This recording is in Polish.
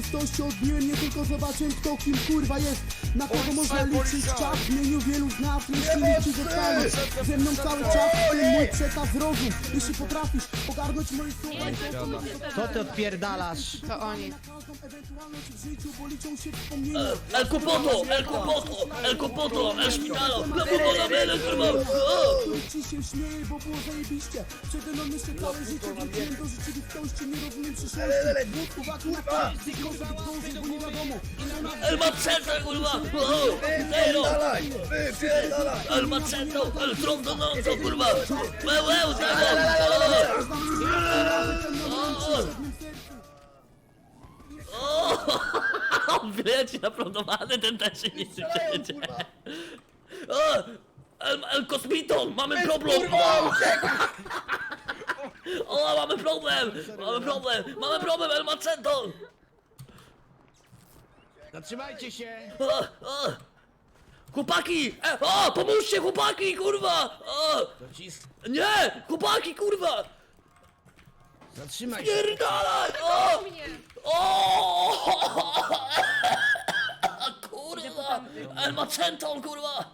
rzeczywistości odbiłem nie tylko zobaczyłem kto kim kurwa jest Na kogo można liczyć czas w imieniu wielu z nas Jeśli liczy zostali ze mną cały czas To jest mój przekaz zrozum Jeśli potrafisz ogarnąć moje słowa i to, co ty odpierdalasz? To oni. na każdą ewentualność w życiu, bo liczą się wspomnienia El Cupoto, El Cupoto, El Cupoto, El Szpitalo, La Cupoto, Bele, kurwa! Ci się śmieje, bo było zajebiście mną jeszcze całe życie Wróciłem do rzeczywistości, nie rozumiem przyszłości Uwagi na fakt, może być bo nie wiadomo El Maceta, kurwa! Wypierdalaj! Wypierdalaj! El Maceta, El Trondonoco, kurwa! Pełeł tego! O! O! Wleci naprądowany, ten też się nie. O! El, El Kosmiton, mamy problem! O, mamy problem! Mamy problem! Mamy problem, El Macento! Zatrzymajcie się! O, o! Chłopaki! E, o, pomóżcie, chłopaki, kurwa! O! Docisk. Nie! Chłopaki, kurwa! Zatrzymaj się! Pierdalaj! O! Mnie. O! Kurwa! El Macenton, kurwa!